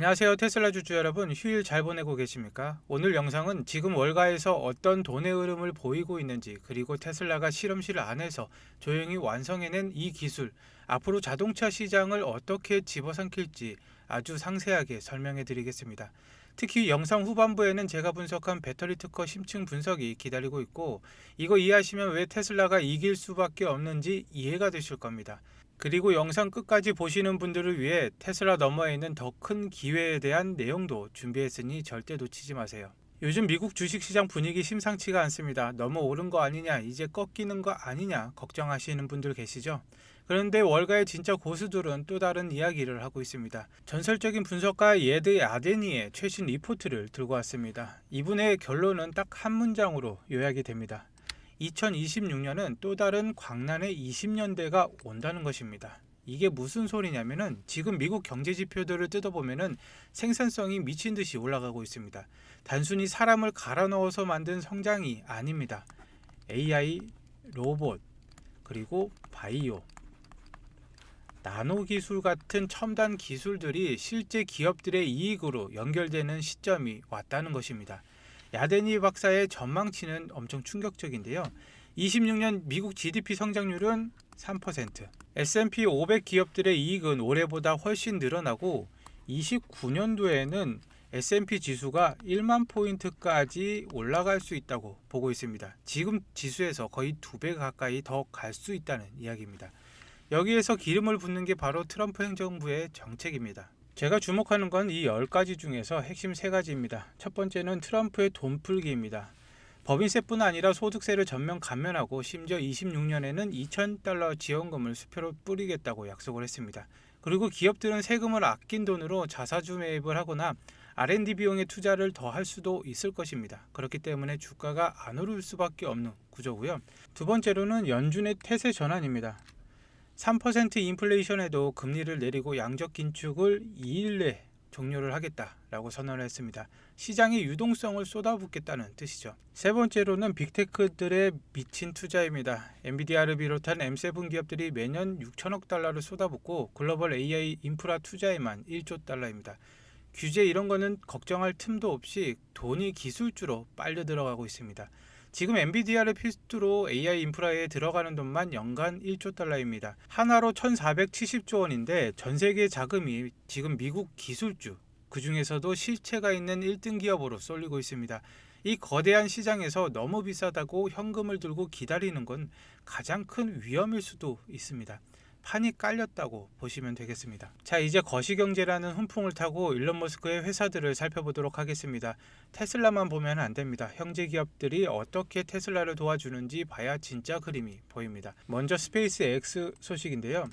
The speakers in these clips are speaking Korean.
안녕하세요 테슬라 주주 여러분 휴일 잘 보내고 계십니까? 오늘 영상은 지금 월가에서 어떤 돈의 흐름을 보이고 있는지 그리고 테슬라가 실험실 안에서 조용히 완성해낸 이 기술 앞으로 자동차 시장을 어떻게 집어삼킬지 아주 상세하게 설명해 드리겠습니다. 특히 영상 후반부에는 제가 분석한 배터리 특허 심층 분석이 기다리고 있고 이거 이해하시면 왜 테슬라가 이길 수밖에 없는지 이해가 되실 겁니다. 그리고 영상 끝까지 보시는 분들을 위해 테슬라 너머에 있는 더 큰 기회에 대한 내용도 준비했으니 절대 놓치지 마세요. 요즘 미국 주식시장 분위기 심상치가 않습니다. 너무 오른 거 아니냐, 이제 꺾이는 거 아니냐 걱정하시는 분들 계시죠? 그런데 월가의 진짜 고수들은 또 다른 이야기를 하고 있습니다. 전설적인 분석가 예드 아데니의 최신 리포트를 들고 왔습니다. 이분의 결론은 딱 한 문장으로 요약이 됩니다. 2026년은 또 다른 광란의 20년대가 온다는 것입니다. 이게 무슨 소리냐면은 지금 미국 경제 지표들을 뜯어보면은 생산성이 미친 듯이 올라가고 있습니다. 단순히 사람을 갈아 넣어서 만든 성장이 아닙니다. AI, 로봇, 그리고 바이오, 나노 기술 같은 첨단 기술들이 실제 기업들의 이익으로 연결되는 시점이 왔다는 것입니다. 야데니 박사의 전망치는 엄청 충격적인데요. 26년 미국 GDP 성장률은 3%, S&P 500 기업들의 이익은 올해보다 훨씬 늘어나고 29년도에는 S&P 지수가 1만 포인트까지 올라갈 수 있다고 보고 있습니다. 지금 지수에서 거의 두 배 가까이 더 갈 수 있다는 이야기입니다. 여기에서 기름을 붓는 게 바로 트럼프 행정부의 정책입니다. 제가 주목하는 건 이 10가지 중에서 핵심 3가지입니다. 첫 번째는 트럼프의 돈 풀기입니다. 법인세뿐 아니라 소득세를 전면 감면하고 심지어 26년에는 2,000달러 지원금을 수표로 뿌리겠다고 약속을 했습니다. 그리고 기업들은 세금을 아낀 돈으로 자사주 매입을 하거나 R&D 비용의 투자를 더 할 수도 있을 것입니다. 그렇기 때문에 주가가 안 오를 수밖에 없는 구조고요. 두 번째로는 연준의 태세 전환입니다. 3% 인플레이션에도 금리를 내리고 양적 긴축을 2일 내 종료를 하겠다라고 선언을 했습니다. 시장의 유동성을 쏟아붓겠다는 뜻이죠. 세 번째로는 빅테크들의 미친 투자입니다. 엔비디아를 비롯한 M7 기업들이 매년 6천억 달러를 쏟아붓고 글로벌 AI 인프라 투자에만 1조 달러입니다. 규제 이런 거는 걱정할 틈도 없이 돈이 기술주로 빨려 들어가고 있습니다. 지금 엔비디아를 필두로 AI 인프라에 들어가는 돈만 연간 1조 달러입니다. 하나로 1,470조 원인데 전 세계 자금이 지금 미국 기술주 그 중에서도 실체가 있는 1등 기업으로 쏠리고 있습니다. 이 거대한 시장에서 너무 비싸다고 현금을 들고 기다리는 건 가장 큰 위험일 수도 있습니다. 판이 깔렸다고 보시면 되겠습니다. 자, 이제 거시경제라는 훈풍을 타고 일론 머스크의 회사들을 살펴보도록 하겠습니다. 테슬라만 보면 안 됩니다. 형제 기업들이 어떻게 테슬라를 도와주는지 봐야 진짜 그림이 보입니다. 먼저 스페이스 X 소식인데요.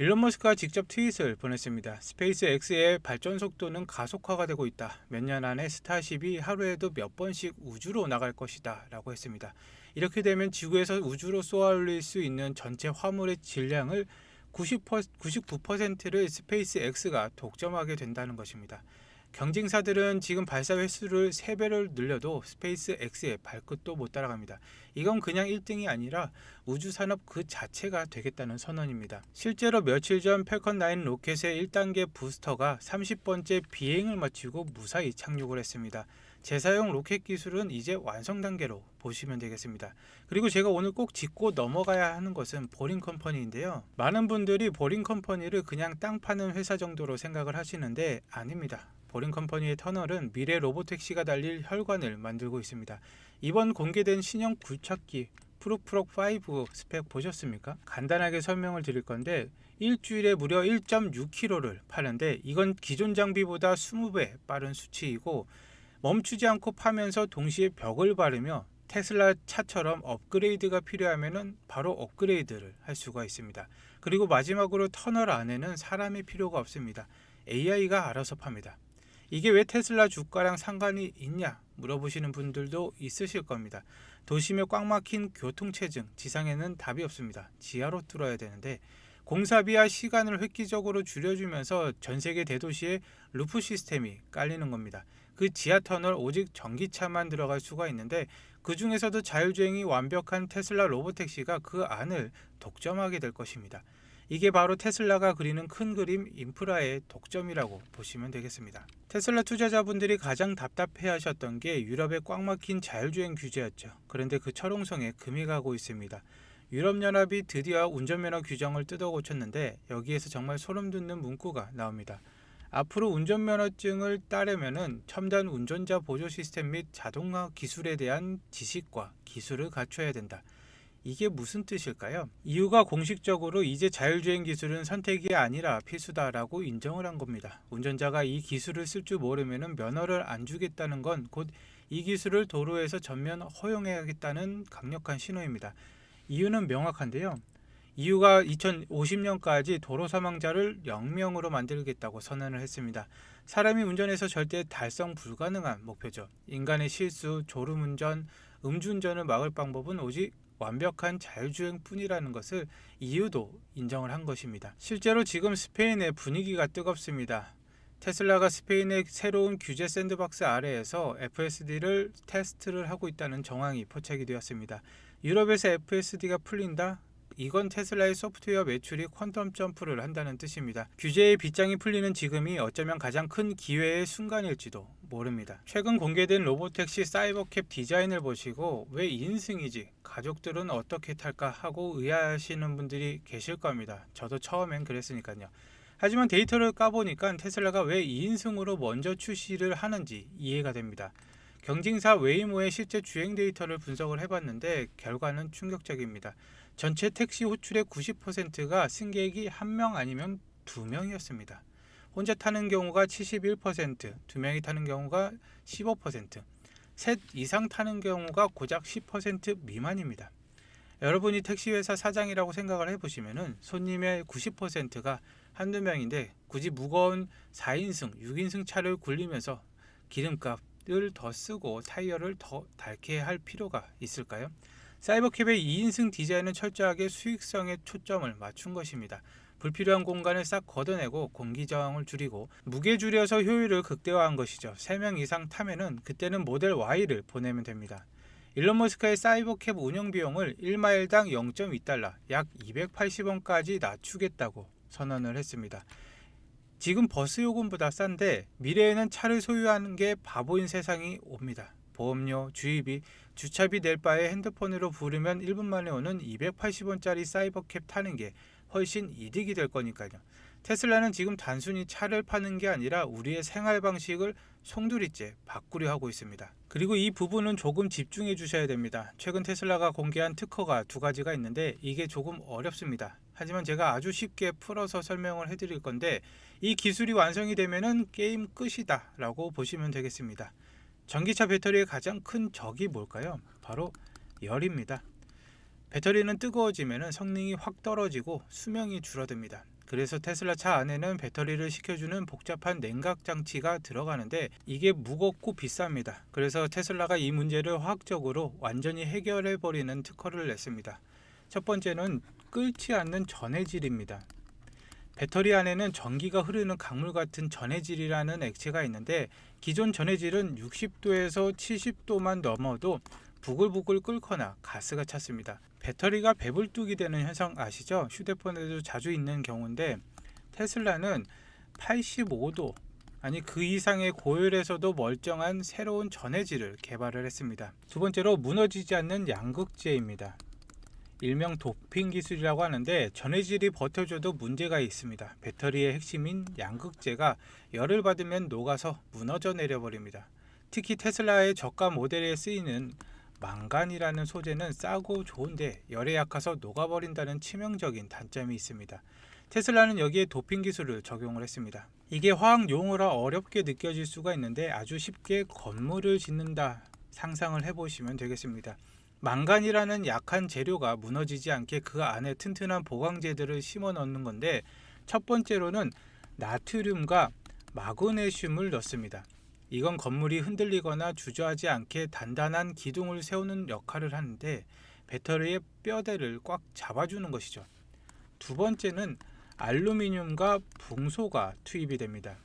일론 머스크가 직접 트윗을 보냈습니다. 스페이스 X의 발전 속도는 가속화가 되고 있다. 몇 년 안에 스타쉽이 하루에도 몇 번씩 우주로 나갈 것이다. 라고 했습니다. 이렇게 되면 지구에서 우주로 쏘아 올릴 수 있는 전체 화물의 질량을 90%, 99%를 스페이스 X가 독점하게 된다는 것입니다. 경쟁사들은 지금 발사 횟수를 3배를 늘려도 스페이스 X의 발끝도 못 따라갑니다. 이건 그냥 1등이 아니라 우주 산업 그 자체가 되겠다는 선언입니다. 실제로 며칠 전 펠컨 9 로켓의 1단계 부스터가 30번째 비행을 마치고 무사히 착륙을 했습니다. 재사용 로켓 기술은 이제 완성 단계로 보시면 되겠습니다. 그리고 제가 오늘 꼭 짚고 넘어가야 하는 것은 보링 컴퍼니인데요. 많은 분들이 보링 컴퍼니를 그냥 땅 파는 회사 정도로 생각을 하시는데 아닙니다. 보링 컴퍼니의 터널은 미래 로보택시가 달릴 혈관을 만들고 있습니다. 이번 공개된 신형 굴착기 프로프록 5 스펙 보셨습니까? 간단하게 설명을 드릴 건데 일주일에 무려 1.6km를 파는데 이건 기존 장비보다 20배 빠른 수치이고 멈추지 않고 파면서 동시에 벽을 바르며 테슬라 차처럼 업그레이드가 필요하면 바로 업그레이드를 할 수가 있습니다. 그리고 마지막으로 터널 안에는 사람이 필요가 없습니다. AI가 알아서 팝니다. 이게 왜 테슬라 주가랑 상관이 있냐 물어보시는 분들도 있으실 겁니다. 도심에 꽉 막힌 교통체증, 지상에는 답이 없습니다. 지하로 뚫어야 되는데 공사비와 시간을 획기적으로 줄여주면서 전 세계 대도시에 루프 시스템이 깔리는 겁니다. 그 지하 터널 오직 전기차만 들어갈 수가 있는데 그 중에서도 자율주행이 완벽한 테슬라 로보택시가 그 안을 독점하게 될 것입니다. 이게 바로 테슬라가 그리는 큰 그림 인프라의 독점이라고 보시면 되겠습니다. 테슬라 투자자분들이 가장 답답해 하셨던 게 유럽의 꽉 막힌 자율주행 규제였죠. 그런데 그 철옹성에 금이 가고 있습니다. 유럽연합이 드디어 운전면허 규정을 뜯어 고쳤는데 여기에서 정말 소름 돋는 문구가 나옵니다. 앞으로 운전면허증을 따려면은 첨단 운전자 보조 시스템 및 자동화 기술에 대한 지식과 기술을 갖춰야 된다. 이게 무슨 뜻일까요? 이유가 공식적으로 이제 자율주행 기술은 선택이 아니라 필수다라고 인정을 한 겁니다. 운전자가 이 기술을 쓸 줄 모르면 면허를 안 주겠다는 건 곧 이 기술을 도로에서 전면 허용해야겠다는 강력한 신호입니다. 이유는 명확한데요. 이유가 2050년까지 도로 사망자를 0명으로 만들겠다고 선언을 했습니다. 사람이 운전해서 절대 달성 불가능한 목표죠. 인간의 실수, 졸음운전, 음주운전을 막을 방법은 오직 완벽한 자율주행뿐이라는 것을 이유도 인정을 한 것입니다. 실제로 지금 스페인의 분위기가 뜨겁습니다. 테슬라가 스페인의 새로운 규제 샌드박스 아래에서 FSD를 테스트를 하고 있다는 정황이 포착이 되었습니다. 유럽에서 FSD가 풀린다? 이건 테슬라의 소프트웨어 매출이 퀀텀 점프를 한다는 뜻입니다. 규제의 빗장이 풀리는 지금이 어쩌면 가장 큰 기회의 순간일지도 모릅니다. 최근 공개된 로보택시 사이버캡 디자인을 보시고 왜 2인승이지? 가족들은 어떻게 탈까? 하고 의아하시는 분들이 계실 겁니다. 저도 처음엔 그랬으니까요. 하지만 데이터를 까보니까 테슬라가 왜 2인승으로 먼저 출시를 하는지 이해가 됩니다. 경징사 웨이모의 실제 주행 데이터를 분석을 해봤는데 결과는 충격적입니다. 전체 택시 호출의 90%가 승객이 한 명 아니면 두 명이었습니다. 혼자 타는 경우가 71%, 두 명이 타는 경우가 15%, 셋 이상 타는 경우가 고작 10% 미만입니다. 여러분이 택시회사 사장이라고 생각을 해보시면은 손님의 90%가 한두 명인데 굳이 무거운 4인승, 6인승 차를 굴리면서 기름값 을더 쓰고 타이어를 더 닳게 할 필요가 있을까요? 사이버캡의 2인승 디자인은 철저하게 수익성에 초점을 맞춘 것입니다. 불필요한 공간을 싹 걷어내고 공기 저항을 줄이고 무게 줄여서 효율을 극대화한 것이죠. 3명 이상 타면은 그때는 모델 Y를 보내면 됩니다. 일론 머스크의 사이버캡 운영 비용을 1마일당 0.2달러, 약 280원까지 낮추겠다고 선언을 했습니다. 지금 버스 요금보다 싼데 미래에는 차를 소유하는 게 바보인 세상이 옵니다. 보험료, 주의비, 주차비 낼 바에 핸드폰으로 부르면 1분 만에 오는 280원짜리 사이버캡 타는 게 훨씬 이득이 될 거니까요. 테슬라는 지금 단순히 차를 파는 게 아니라 우리의 생활 방식을 송두리째 바꾸려 하고 있습니다. 그리고 이 부분은 조금 집중해 주셔야 됩니다. 최근 테슬라가 공개한 특허가 두 가지가 있는데 이게 조금 어렵습니다. 하지만 제가 아주 쉽게 풀어서 설명을 해드릴 건데 이 기술이 완성이 되면은 게임 끝이다 라고 보시면 되겠습니다. 전기차 배터리의 가장 큰 적이 뭘까요? 바로 열입니다. 배터리는 뜨거워지면 성능이 확 떨어지고 수명이 줄어듭니다. 그래서 테슬라 차 안에는 배터리를 식혀주는 복잡한 냉각 장치가 들어가는데 이게 무겁고 비쌉니다. 그래서 테슬라가 이 문제를 화학적으로 완전히 해결해 버리는 특허를 냈습니다. 첫 번째는 끓지 않는 전해질입니다. 배터리 안에는 전기가 흐르는 강물 같은 전해질이라는 액체가 있는데 기존 전해질은 60도에서 70도만 넘어도 부글부글 끓거나 가스가 찼습니다. 배터리가 배불뚝이 되는 현상 아시죠? 휴대폰에도 자주 있는 경우인데 테슬라는 85도 아니 그 이상의 고열에서도 멀쩡한 새로운 전해질을 개발을 했습니다. 두 번째로 무너지지 않는 양극재입니다. 일명 도핑 기술이라고 하는데 전해질이 버텨줘도 문제가 있습니다. 배터리의 핵심인 양극재가 열을 받으면 녹아서 무너져 내려버립니다. 특히 테슬라의 저가 모델에 쓰이는 망간이라는 소재는 싸고 좋은데 열에 약해서 녹아버린다는 치명적인 단점이 있습니다. 테슬라는 여기에 도핑 기술을 적용을 했습니다. 이게 화학 용어라 어렵게 느껴질 수가 있는데 아주 쉽게 건물을 짓는다 상상을 해보시면 되겠습니다. 망간이라는 약한 재료가 무너지지 않게 그 안에 튼튼한 보강재들을 심어 넣는 건데 첫 번째로는 나트륨과 마그네슘을 넣습니다. 이건 건물이 흔들리거나 주저하지 않게 단단한 기둥을 세우는 역할을 하는데 배터리의 뼈대를 꽉 잡아주는 것이죠. 두 번째는 알루미늄과 붕소가 투입이 됩니다.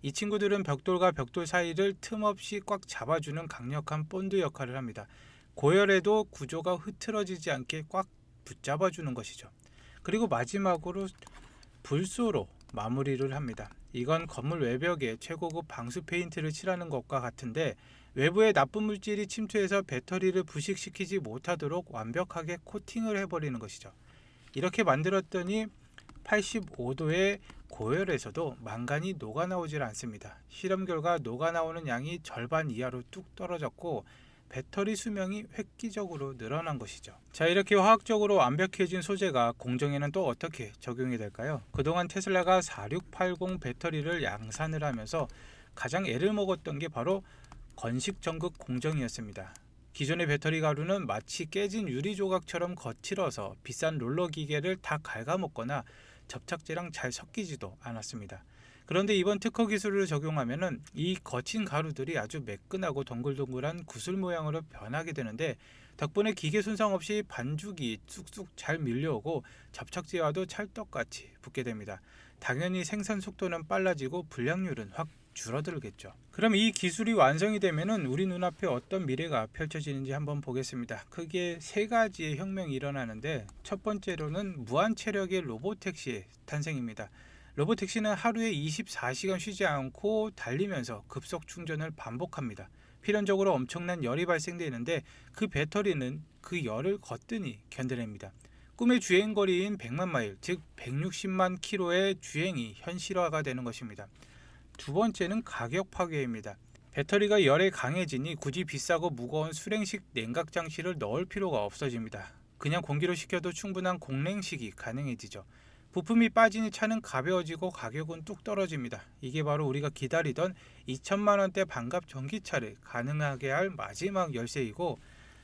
이 친구들은 벽돌과 벽돌 사이를 틈없이 꽉 잡아주는 강력한 본드 역할을 합니다. 고열에도 구조가 흐트러지지 않게 꽉 붙잡아 주는 것이죠. 그리고 마지막으로 불소로 마무리를 합니다. 이건 건물 외벽에 최고급 방수 페인트를 칠하는 것과 같은데 외부에 나쁜 물질이 침투해서 배터리를 부식시키지 못하도록 완벽하게 코팅을 해버리는 것이죠. 이렇게 만들었더니 85도의 고열에서도 망간이 녹아나오질 않습니다. 실험 결과 녹아나오는 양이 절반 이하로 뚝 떨어졌고 배터리 수명이 획기적으로 늘어난 것이죠. 자, 이렇게 화학적으로 완벽해진 소재가 공정에는 또 어떻게 적용이 될까요? 그동안 테슬라가 4680 배터리를 양산을 하면서 가장 애를 먹었던 게 바로 건식 전극 공정이었습니다. 기존의 배터리 가루는 마치 깨진 유리 조각처럼 거칠어서 비싼 롤러 기계를 다 갉아먹거나 접착제랑 잘 섞이지도 않았습니다. 그런데 이번 특허 기술을 적용하면은 이 거친 가루들이 아주 매끈하고 동글동글한 구슬 모양으로 변하게 되는데 덕분에 기계 손상 없이 반죽이 쑥쑥 잘 밀려오고 접착제와도 찰떡같이 붙게 됩니다. 당연히 생산 속도는 빨라지고 불량률은 확 줄어들겠죠. 그럼 이 기술이 완성이 되면은 우리 눈앞에 어떤 미래가 펼쳐지는지 한번 보겠습니다. 크게 세 가지의 혁명이 일어나는데 첫 번째로는 무한 체력의 로봇 택시의 탄생입니다. 로봇 택시는 하루에 24시간 쉬지 않고 달리면서 급속 충전을 반복합니다. 필연적으로 엄청난 열이 발생되는데 그 배터리는 그 열을 거뜬히 견뎌냅니다. 꿈의 주행 거리인 100만 마일, 즉 160만 킬로의 주행이 현실화가 되는 것입니다. 두 번째는 가격 파괴입니다. 배터리가 열에 강해지니 굳이 비싸고 무거운 수랭식 냉각 장치를 넣을 필요가 없어집니다. 그냥 공기로 식혀도 충분한 공냉식이 가능해지죠. 부품이 빠지니 차는 가벼워지고 가격은 뚝 떨어집니다. 이게 바로 우리가 기다리던 2천만 원대 반값 전기차를 가능하게 할 마지막 열쇠이고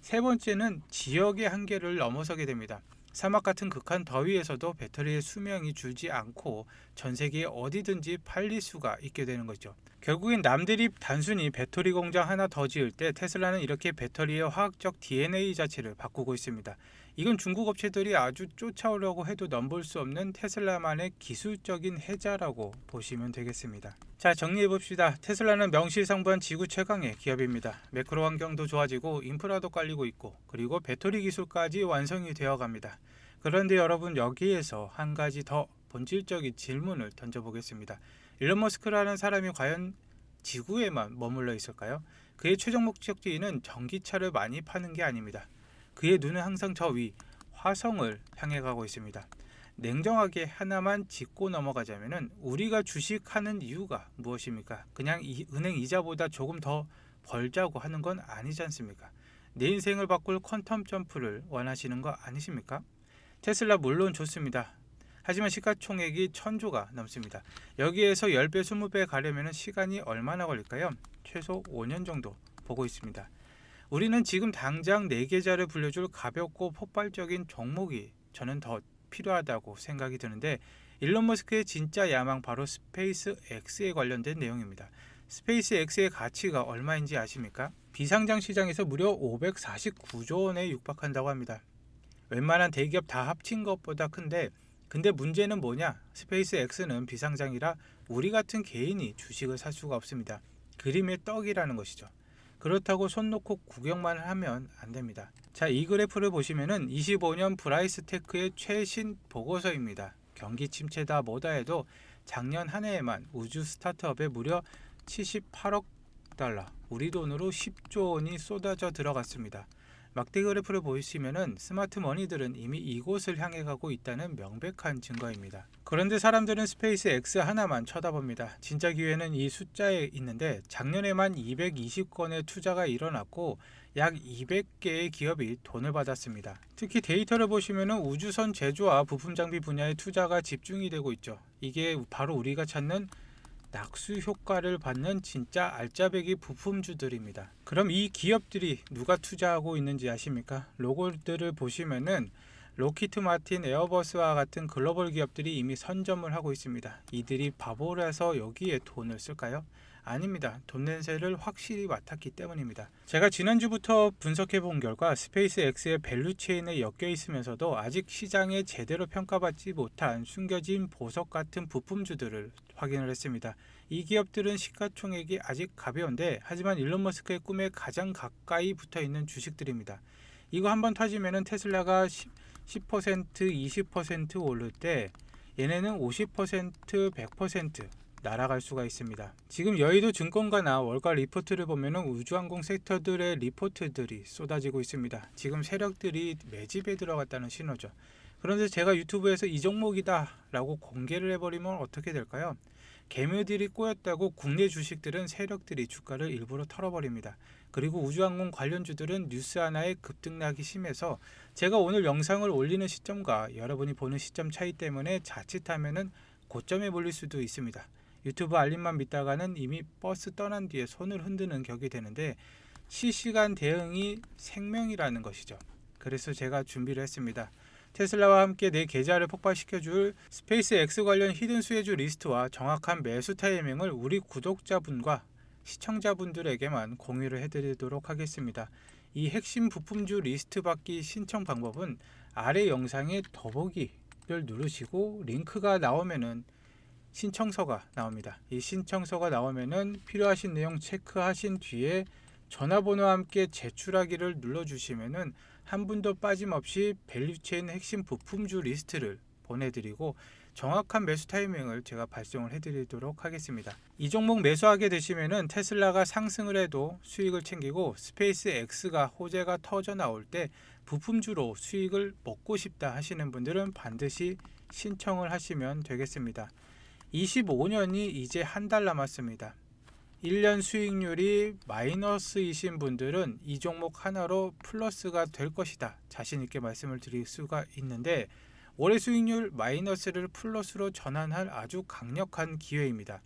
세 번째는 지역의 한계를 넘어서게 됩니다. 사막 같은 극한 더위에서도 배터리의 수명이 줄지 않고 전 세계 어디든지 팔릴 수가 있게 되는 거죠. 결국엔 남들이 단순히 배터리 공장 하나 더 지을 때 테슬라는 이렇게 배터리의 화학적 DNA 자체를 바꾸고 있습니다. 이건 중국 업체들이 아주 쫓아오려고 해도 넘볼 수 없는 테슬라만의 기술적인 해자라고 보시면 되겠습니다. 자 정리해 봅시다. 테슬라는 명실상부한 지구 최강의 기업입니다. 매크로 환경도 좋아지고 인프라도 깔리고 있고 그리고 배터리 기술까지 완성이 되어 갑니다. 그런데 여러분 여기에서 한 가지 더 본질적인 질문을 던져보겠습니다. 일론 머스크라는 사람이 과연 지구에만 머물러 있을까요? 그의 최종 목적지는 전기차를 많이 파는 게 아닙니다. 그의 눈은 항상 저 위 화성을 향해 가고 있습니다. 냉정하게 하나만 짚고 넘어가자면은 우리가 주식하는 이유가 무엇입니까? 그냥 이 은행 이자보다 조금 더 벌자고 하는 건 아니지 않습니까? 내 인생을 바꿀 퀀텀 점프를 원하시는 거 아니십니까? 테슬라 물론 좋습니다. 하지만 시가총액이 천조가 넘습니다. 여기에서 10배, 20배 가려면 시간이 얼마나 걸릴까요? 최소 5년 정도 보고 있습니다. 우리는 지금 당장 네 계좌를 불려줄 가볍고 폭발적인 종목이 저는 더 필요하다고 생각이 드는데 일론 머스크의 진짜 야망 바로 스페이스 X에 관련된 내용입니다. 스페이스 X의 가치가 얼마인지 아십니까? 비상장 시장에서 무려 549조 원에 육박한다고 합니다. 웬만한 대기업 다 합친 것보다 큰데 근데 문제는 뭐냐? 스페이스 X는 비상장이라 우리 같은 개인이 주식을 살 수가 없습니다. 그림의 떡이라는 것이죠. 그렇다고 손 놓고 구경만 하면 안 됩니다. 자, 이 그래프를 보시면은 25년 브라이스테크의 최신 보고서입니다. 경기 침체다 뭐다 해도 작년 한 해에만 우주 스타트업에 무려 78억 달러, 우리 돈으로 10조 원이 쏟아져 들어갔습니다. 막대 그래프를 보시면은 스마트 머니들은 이미 이곳을 향해 가고 있다는 명백한 증거입니다. 그런데 사람들은 스페이스 X 하나만 쳐다봅니다. 진짜 기회는 이 숫자에 있는데 작년에만 220건의 투자가 일어났고 약 200개의 기업이 돈을 받았습니다. 특히 데이터를 보시면은 우주선 제조와 부품 장비 분야에 투자가 집중이 되고 있죠. 이게 바로 우리가 찾는 낙수 효과를 받는 진짜 알짜배기 부품주들입니다. 그럼 이 기업들이 누가 투자하고 있는지 아십니까? 로고들을 보시면은 로키트 마틴, 에어버스와 같은 글로벌 기업들이 이미 선점을 하고 있습니다. 이들이 바보라서 여기에 돈을 쓸까요? 아닙니다. 돈 냄새를 확실히 맡았기 때문입니다. 제가 지난주부터 분석해 본 결과 스페이스 X의 밸류 체인에 엮여 있으면서도 아직 시장에 제대로 평가받지 못한 숨겨진 보석 같은 부품주들을 확인을 했습니다. 이 기업들은 시가총액이 아직 가벼운데 하지만 일론 머스크의 꿈에 가장 가까이 붙어 있는 주식들입니다. 이거 한번 터지면은 테슬라가 10, 10%, 20% 오를 때 얘네는 50%, 100% 날아갈 수가 있습니다. 지금 여의도 증권가나 월가 리포트를 보면은 우주항공 섹터들의 리포트들이 쏟아지고 있습니다. 지금 세력들이 매집에 들어갔다는 신호죠. 그런데 제가 유튜브에서 이 종목이다라고 공개를 해버리면 어떻게 될까요? 개미들이 꼬였다고 국내 주식들은 세력들이 주가를 일부러 털어버립니다. 그리고 우주항공 관련주들은 뉴스 하나에 급등락이 심해서 제가 오늘 영상을 올리는 시점과 여러분이 보는 시점 차이 때문에 자칫하면은 고점에 몰릴 수도 있습니다. 유튜브 알림만 믿다가는 이미 버스 떠난 뒤에 손을 흔드는 격이 되는데 실시간 대응이 생명이라는 것이죠. 그래서 제가 준비를 했습니다. 테슬라와 함께 내 계좌를 폭발시켜줄 스페이스 X 관련 히든 수혜주 리스트와 정확한 매수 타이밍을 우리 구독자분과 시청자분들에게만 공유를 해드리도록 하겠습니다. 이 핵심 부품주 리스트 받기 신청 방법은 아래 영상에 더보기를 누르시고 링크가 나오면은 신청서가 나옵니다. 이 신청서가 나오면은 필요하신 내용 체크하신 뒤에 전화번호와 함께 제출하기를 눌러주시면은 한 분도 빠짐없이 밸류체인 핵심 부품주 리스트를 보내드리고 정확한 매수 타이밍을 제가 발송을 해드리도록 하겠습니다. 이 종목 매수하게 되시면은 테슬라가 상승을 해도 수익을 챙기고 스페이스 X가 호재가 터져 나올 때 부품주로 수익을 먹고 싶다 하시는 분들은 반드시 신청을 하시면 되겠습니다. 25년이 이제 한 달 남았습니다. 1년 수익률이 마이너스이신 분들은 이 종목 하나로 플러스가 될 것이다. 자신 있게 말씀을 드릴 수가 있는데 올해 수익률 마이너스를 플러스로 전환할 아주 강력한 기회입니다.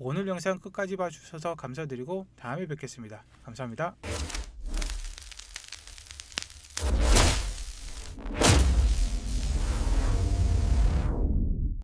오늘 영상 끝까지 봐주셔서 감사드리고 다음에 뵙겠습니다. 감사합니다.